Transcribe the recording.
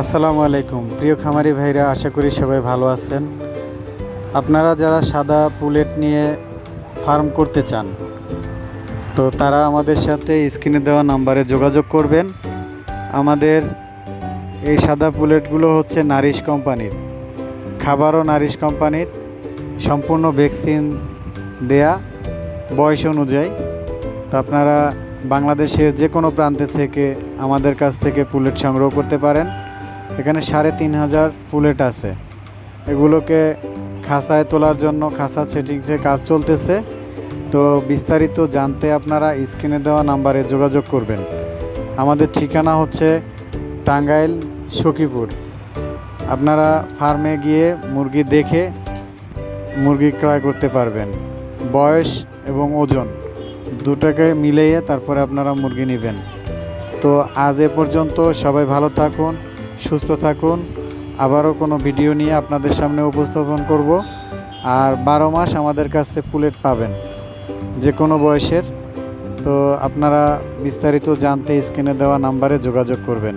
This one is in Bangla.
আসসালামু আলাইকুম। প্রিয় খামারি ভাইরা, আশা করি সবাই ভালো আছেন। আপনারা যারা সাদা পুলেট নিয়ে ফার্ম করতে চান, তো তারা আমাদের সাথে স্ক্রিনে দেওয়া নাম্বারে যোগাযোগ করবেন। আমাদের এই সাদা পুলেটগুলো হচ্ছে নারিশ কোম্পানির। খাবারও নারিশ কোম্পানির, সম্পূর্ণ ভ্যাকসিন দেয়া, বয়স অনুযায়ী। তো আপনারা বাংলাদেশের যে কোনো প্রান্তে থেকে আমাদের কাছ থেকে পুলেট সংগ্রহ করতে পারেন। এখানে সাড়ে তিন হাজার পুলেট আছে। এগুলোকে খাঁচায় তোলার জন্য খাঁচা সেটিংসের কাজ চলতেছে। তো বিস্তারিত জানতে আপনারা স্ক্রিনে দেওয়া নাম্বারে যোগাযোগ করবেন। আমাদের ঠিকানা হচ্ছে টাঙ্গাইল সখীপুর। আপনারা ফার্মে গিয়ে মুরগি দেখে মুরগি ক্রয় করতে পারবেন। বয়স এবং ওজন দুটাকে মিলিয়ে তারপরে আপনারা মুরগি নেবেন। তো আজ এ পর্যন্ত সবাই ভালো থাকুন। সুস্থ থাকুন। আবারও কোনো ভিডিও নিয়ে আপনাদের সামনে উপস্থাপন করব। আর বারো মাস আমাদের কাছে পুলেট পাবেন, যে কোনো বয়সের। তো আপনারা বিস্তারিত জানতে স্ক্রিনে দেওয়া নাম্বারে যোগাযোগ করবেন।